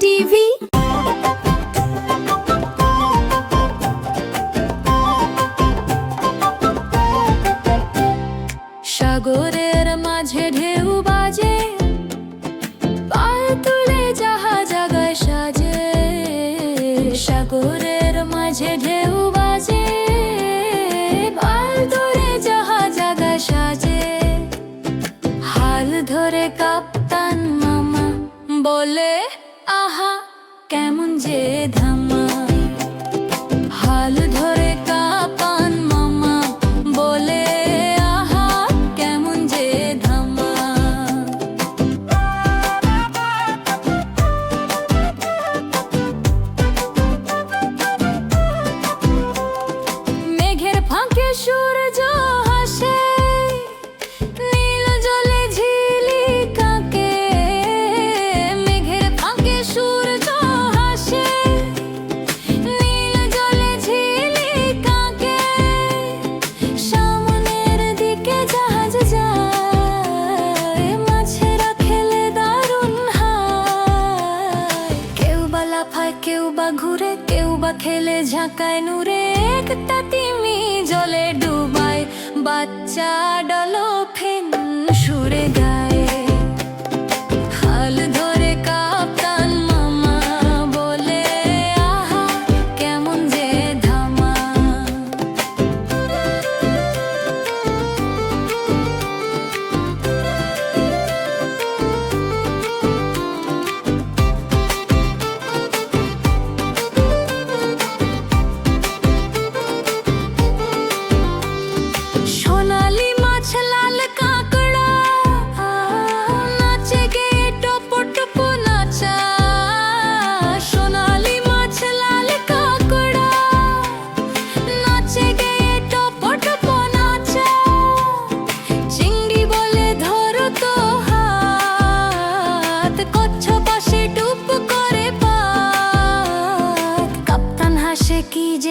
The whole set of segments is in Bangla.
টিভি। সাগরের মাঝে ঢেউ বাজে, পাল তুলে জাহাজ আগায় সাজে। সাগরের মাঝে ঢেউ বাজে, পাল তুলে জাহাজ আগায় সাজে। হাল ধরে কাপ্তান মামা বলে আহা কেমন যে ধামা। হাল ধরে বা খেলে ঝাঁকায় নূরে এক তাতিমি জলে ডুবায়। বাচ্চা ডলো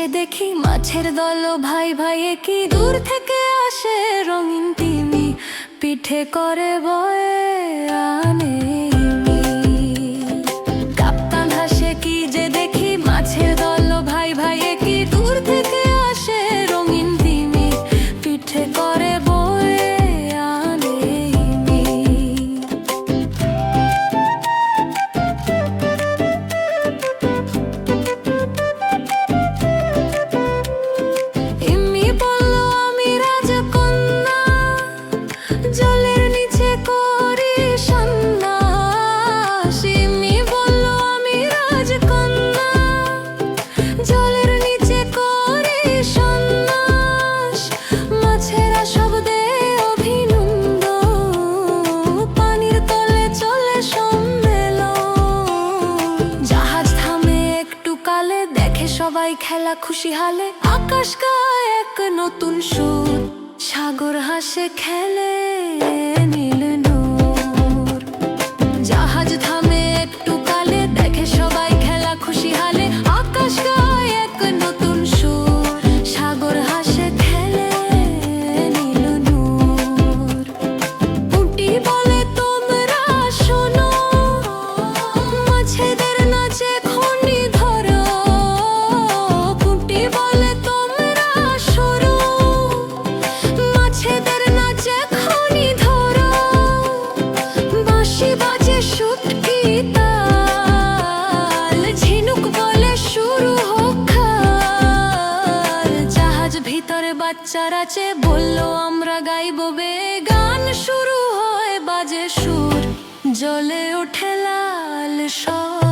দেখি মাছের দল, ভাই ভাই কি দূর থেকে আসে রঙিন তিমি। পিঠে করে বয়ে আনে। তাই খেলা খুশি হালে আকাশ গায় এক নতুন সুর সাগর হাসে খেলে। বাচ্চারা চে বলল, আমরা গাইব বে। গান শুরু হয় বাজে সুর, জ্বলে ওঠে লাল সব